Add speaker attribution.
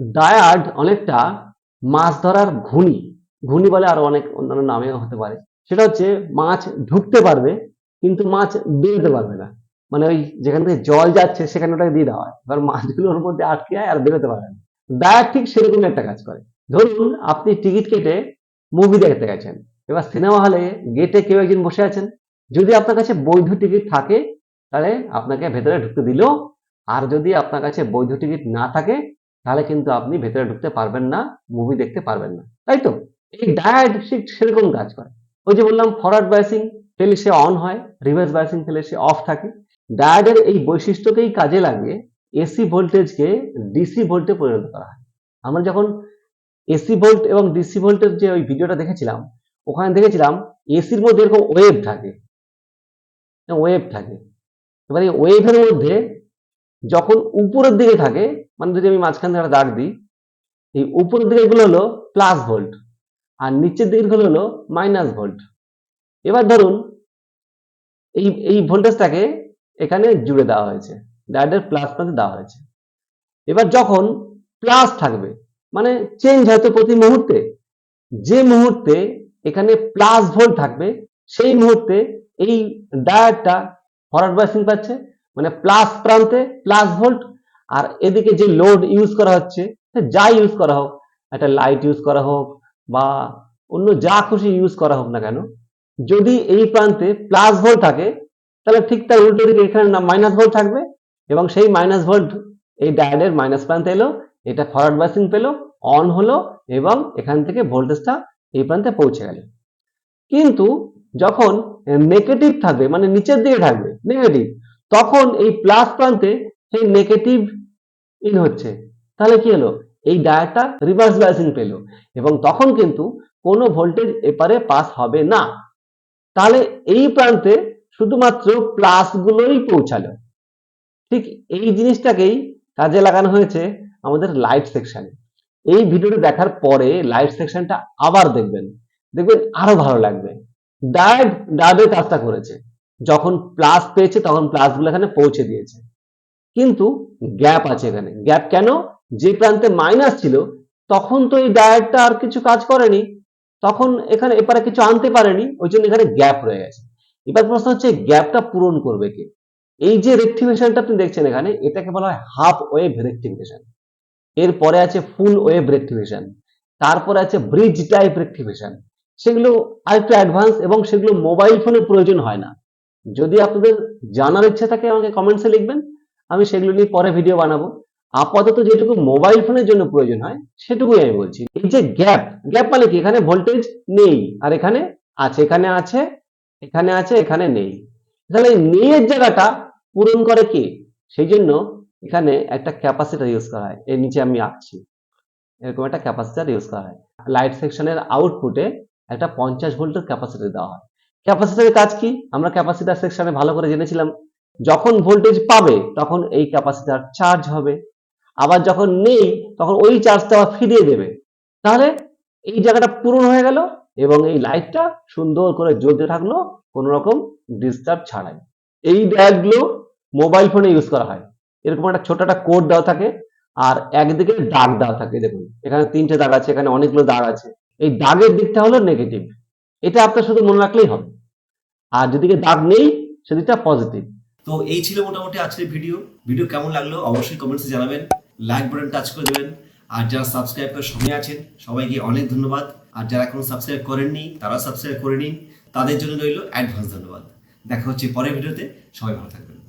Speaker 1: Dyad অনেকটা মাছ ধরার ঘুনি ঘুনি বলে আরও অনেক অন্যান্য নামেও হতে পারে। সেটা হচ্ছে মাছ ঢুকতে পারবে, কিন্তু মাছ বেরোতে পারবে না। মানে ওই যেখান থেকে জল যাচ্ছে সেখানে ওটাকে দিয়ে দেওয়া হয়। এবার মাছগুলোর মধ্যে আটকে যায় আর বেরোতে পারে না। ডায়াড ঠিক সেরকম একটা কাজ করে। ধরুন আপনি টিকিট কেটে মুভি দেখতে গেছেন। এবার সিনেমা হলে গেটে কেউ একজন বসে আছেন। যদি আপনার কাছে বৈধ টিকিট থাকে, তাহলে আপনাকে ভেতরে ঢুকতে দিল। আর যদি আপনার কাছে বৈধ টিকিট না থাকে তাহলে কিন্তু আপনি ভেতরে ঢুকতে পারবেন না মুভি দেখতে পারবেন না। তাই তো? এই ডায়াড ঠিক সেরকম কাজ করে। ওই যে বললাম ফরওয়ার্ড বায়াসিং ফেলে সে অন হয় রিভার্স বায়াসিং ফেলে সে অফ থাকে। ডায়াডের এই বৈশিষ্ট্যকেই কাজে লাগিয়ে এসি ভোল্টেজকে ডিসি ভোল্টে পরিণত করা হয়। আমরা যখন এসি ভোল্ট এবং ডিসি ভোল্টের যে ওই ভিডিওটা দেখেছিলাম, ওখানে দেখেছিলাম এসির মধ্যে এরকম ওয়েভ থাকে। ওয়েভ থাকে। এবার এই ওয়েভের মধ্যে যখন উপরের দিকে থাকে মানে যদি আমি মাঝখান থেকে দাগ দিই, এই উপরের দিকে এগুলো হলো প্লাস ভোল্ট আর নিচের দিকের হলো মাইনাস ভোল্ট এবার ধরুন, এই এই ভোল্টেজটাকে এখানে জুড়ে দেওয়া হয়েছে ডায়োডের প্লাস প্রান্তে দেওয়া হয়েছে। এবার যখন প্লাস থাকবে মানে চেঞ্জ হয়তো প্রতি মুহূর্তে, যে মুহূর্তে এখানে প্লাস ভোল্ট থাকবে, সেই মুহূর্তে এই ডায়োডটা ফরওয়ার্ড বাইসিং পাচ্ছে মানে প্লাস প্রান্তে প্লাস ভোল্ট আর এদিকে যে লোড ইউজ করা হচ্ছে যা ইউজ করা হোক, একটা লাইট ইউজ করা হোক বা অন্য যা খুশি ইউজ করা হোক না কেন, যদি এই প্রান্তে প্লাস ভোল্ট থাকে, তাহলে ঠিক তার উল্টো দিকে এখানে মাইনাস ভোল্ট থাকবে এবং সেই মাইনাস ভোল্ট এই ডায়োডের মাইনাস প্রান্তে এলো, এটা ফরওয়ার্ড বাইসিং পেল অন হলো এবং এখান থেকে ভোল্টেজটা এই প্রান্তে পৌঁছে গেল। কিন্তু যখন নেগেটিভ থাকবে মানে নিচের দিকে থাকবে নেগেটিভ তখন এই প্লাস প্রান্তে সেই নেগেটিভ ইন হচ্ছে। তাহলে কি হলো এই ডায়াটা রিভার্স বায়াসিং পেল। এবং তখন কিন্তু কোনো ভোল্টেজ এপারে পাস হবে না। তাহলে এই প্রান্তে শুধুমাত্র প্লাস গুলোই পৌঁছালো। ঠিক এই জিনিসটাকেই কাজে লাগানো হয়েছে আমাদের লাইট সেকশনে এই ভিডিওটা দেখার পরে লাইট সেকশনটা আবার দেখবেন। দেখবেন আরও ভালো লাগবে। ডায়োড ডায়োডের কাজটা করেছে। যখন প্লাস পেয়েছে তখন প্লাসগুলো এখানে পৌঁছে দিয়েছে। কিন্তু গ্যাপ আছে এখানে। গ্যাপ কেন? যে প্রান্তে মাইনাস ছিল, তখন তো এই ডায়োডটা আর কিছু কাজ করেনি। তখন এখানে এপারে কিছু আনতে পারেনি, ওই জন্য এখানে গ্যাপ রয়ে গেছে। এবার প্রশ্ন হচ্ছে গ্যাপটা পূরণ করবে কে? এই যে রেক্টিফিকেশনটা আপনি দেখছেন এখানে, এটাকে বলা হয় হাফ ওয়েভ রেক্টিফিকেশন এরপরে আছে ফুল ওয়েভ রেক্টিফিকেশন তারপরে আছে ব্রিজ টাইপ রেক্টিফিকেশন সেগুলো আরেকটু অ্যাডভান্স এবং সেগুলো মোবাইল ফোনে প্রয়োজন হয় না। যদি আপনাদের জানার ইচ্ছা থাকে, আমাকে কমেন্টসে লিখবেন। আমি সেগুলো নিয়ে পরে ভিডিও বানাবো। আপাতত যেটুকু মোবাইল ফোনের জন্য প্রয়োজন হয়, সেটুকুই আমি বলছি। এই যে গ্যাপ গ্যাপ মানে কি? এখানে ভোল্টেজ নেই, আর এখানে আছে এখানে আছে এখানে আছে, এখানে নেই। তাহলে এই নেইয়ের জায়গাটা পূরণ করে কি? সেই জন্য এখানে একটা ক্যাপাসিটার ইউজ করা হয়। এর নিচে আমি আঁকছি। এরকম একটা ক্যাপাসিটার ইউজ করা হয়। লাইট সেকশনের আউটপুটে একটা পঞ্চাশ ভোল্টের ক্যাপাসিটার দেওয়া হয়। ক্যাপাসিটারের কাজ কি? আমরা ক্যাপাসিটার সেকশনে ভালো করে জেনেছিলাম। যখন ভোল্টেজ পাবে, তখন এই ক্যাপাসিটার চার্জ হবে। আবার যখন নেই, তখন ওই চার্জটা আবার ফিরিয়ে দেবে। তাহলে এই জায়গাটা পূরণ হয়ে গেল এবং এই লাইটটা সুন্দর করে জ্বলতে থাকল, কোন রকম ডিস্টার্ব ছাড়াই। এই ডায়ালগুলো মোবাইল ফোনে ইউজ করা হয়। এরকম একটা ছোট একটা কোড দেওয়া থাকে, আর একদিকে দাগ দেওয়া থাকে, দেখুন। এখানে তিনটে দাগ আছে, এখানে অনেকগুলো দাগ আছে। এই দাগের দিকটা হলো নেগেটিভ এটা আপনার শুধু মনে রাখলেই হবে। আর যেদিকে দাগ নেই, সেদিকটা পজিটিভ
Speaker 2: তো এই ছিল মোটামুটি আজকের ভিডিও। ভিডিও কেমন লাগল অবশ্যই কমেন্টসে জানাবেন। লাইক বাটন টাচ করে দেবেন। আর যারা সাবস্ক্রাইব করে সঙ্গে আছেন, সবাইকে অনেক ধন্যবাদ। আর যারা এখনও সাবস্ক্রাইব করেননি তারা সাবস্ক্রাইব করে নিন। তাদের জন্য রইল অ্যাডভান্স ধন্যবাদ। দেখা হচ্ছে পরের ভিডিওতে। সবাই ভালো থাকবেন।